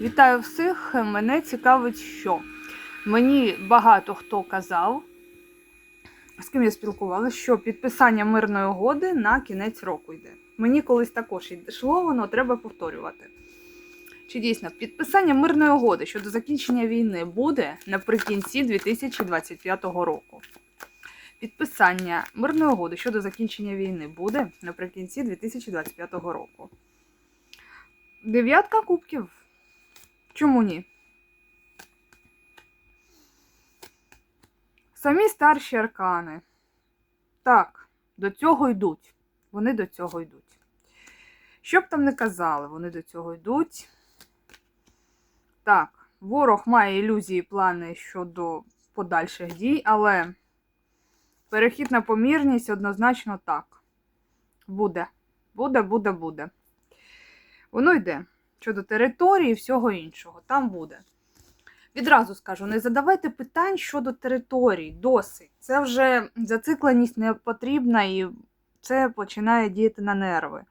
Вітаю всіх! Мене цікавить, що мені багато хто казав, з ким я спілкувалася, що підписання мирної угоди на кінець року йде. Мені колись також йшло, воно треба повторювати. Чи дійсно підписання мирної угоди щодо закінчення війни буде наприкінці 2025 року? Підписання мирної угоди щодо закінчення війни буде наприкінці 2025 року. Дев'ятка кубків. Чому ні? Самі старші аркани. Так, до цього йдуть. Вони до цього йдуть. Що б там не казали, вони до цього йдуть. Так, ворог має ілюзії, плани щодо подальших дій, але перехід на помірність однозначно так. Буде. Буде, буде, буде. Воно йде щодо території і всього іншого. Там буде. Відразу скажу, не задавайте питань щодо територій, досить. Це вже зацикленість не потрібна і це починає діяти на нерви.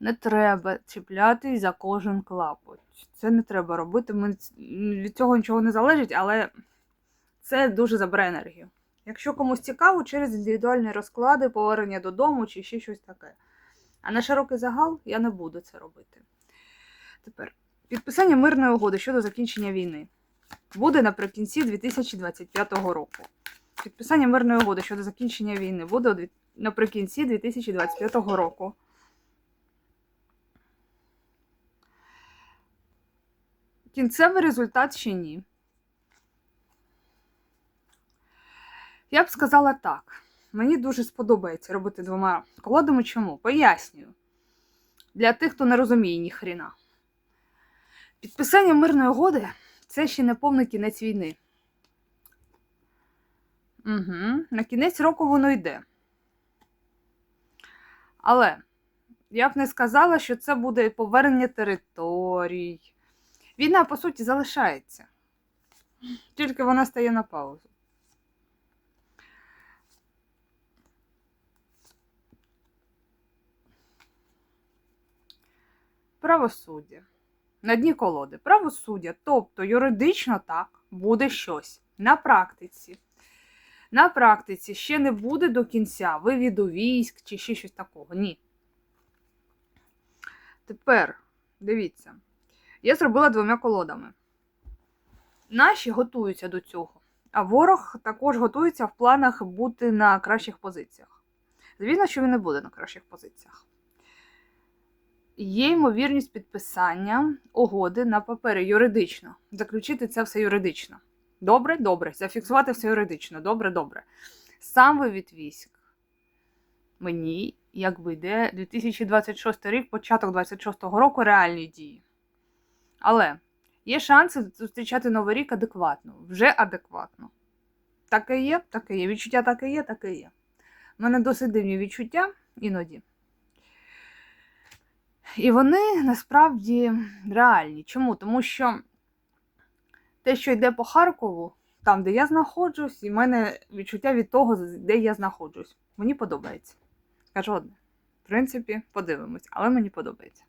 Не треба чіплятись за кожен клапоть. Це не треба робити. Ми, від цього нічого не залежить, але це дуже забере енергію. Якщо комусь цікаво, через індивідуальні розклади, повернення додому чи ще щось таке. А на широкий загал я не буду це робити. Тепер підписання мирної угоди щодо закінчення війни буде наприкінці 2025 року. Підписання мирної угоди щодо закінчення війни буде наприкінці 2025 року. Кінцевий результат ще ні. Я б сказала так. Мені дуже сподобається робити двома колодами. Чому? Пояснюю. Для тих, хто не розуміє ні хрена. Підписання мирної угоди це ще не повний кінець війни. Угу. На кінець року воно йде. Але я б не сказала, що це буде повернення територій. Війна, по суті, залишається. Тільки вона стає на паузу. Правосуддя. На дні колоди. Правосуддя. Тобто юридично так буде щось. На практиці. На практиці ще не буде до кінця вивіду військ чи ще щось такого. Ні. Тепер, дивіться, я зробила двома колодами. Наші готуються до цього, а ворог також готується в планах бути на кращих позиціях. Звісно, що він не буде на кращих позиціях. Є ймовірність підписання угоди на папері юридично. Заключити це все юридично. Добре, добре. Зафіксувати все юридично. Добре, добре. Сам вивід військ. Мені, якби йде 2026 рік, початок 26-го року реальні дії. Але є шанси зустрічати новий рік адекватно, вже адекватно. Таке є, таке є. Відчуття таке є, таке є. У мене досить дивні відчуття іноді. І вони насправді реальні. Чому? Тому що те, що йде по Харкову, там, де я знаходжусь, і в мене відчуття від того, де я знаходжусь. Мені подобається. Скажу одне. В принципі, подивимось, але мені подобається.